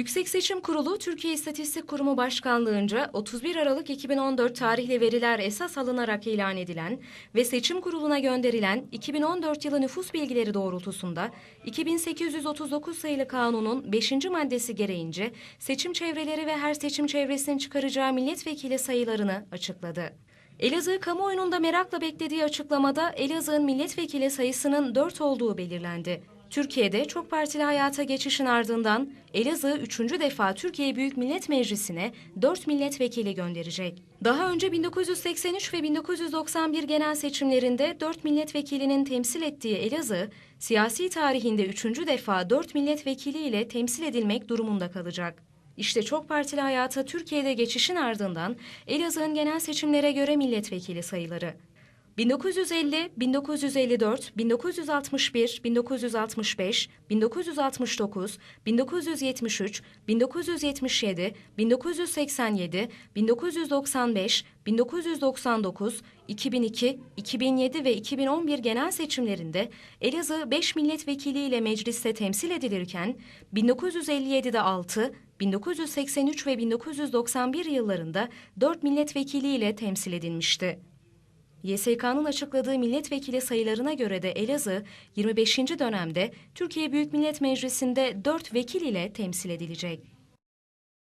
Yüksek Seçim Kurulu Türkiye İstatistik Kurumu Başkanlığınca 31 Aralık 2014 tarihli veriler esas alınarak ilan edilen ve Seçim Kurulu'na gönderilen 2014 yılı nüfus bilgileri doğrultusunda 2839 sayılı kanunun 5. maddesi gereğince seçim çevreleri ve her seçim çevresinin çıkaracağı milletvekili sayılarını açıkladı. Elazığ kamuoyunun da merakla beklediği açıklamada Elazığ'ın milletvekili sayısının 4 olduğu belirlendi. Türkiye'de çok partili hayata geçişin ardından Elazığ 3. defa Türkiye Büyük Millet Meclisi'ne 4 milletvekili gönderecek. Daha önce 1983 ve 1991 genel seçimlerinde 4 milletvekilinin temsil ettiği Elazığ, siyasi tarihinde 3. defa 4 milletvekili ile temsil edilmek durumunda kalacak. İşte çok partili hayata Türkiye'de geçişin ardından Elazığ'ın genel seçimlere göre milletvekili sayıları. 1950, 1954, 1961, 1965, 1969, 1973, 1977, 1987, 1995, 1999, 2002, 2007 ve 2011 genel seçimlerinde Elazığ 5 milletvekiliyle mecliste temsil edilirken 1957'de 6, 1983 ve 1991 yıllarında 4 milletvekiliyle temsil edilmişti. YSK'nın açıkladığı milletvekili sayılarına göre de Elazığ 25. dönemde Türkiye Büyük Millet Meclisi'nde 4 vekil ile temsil edilecek.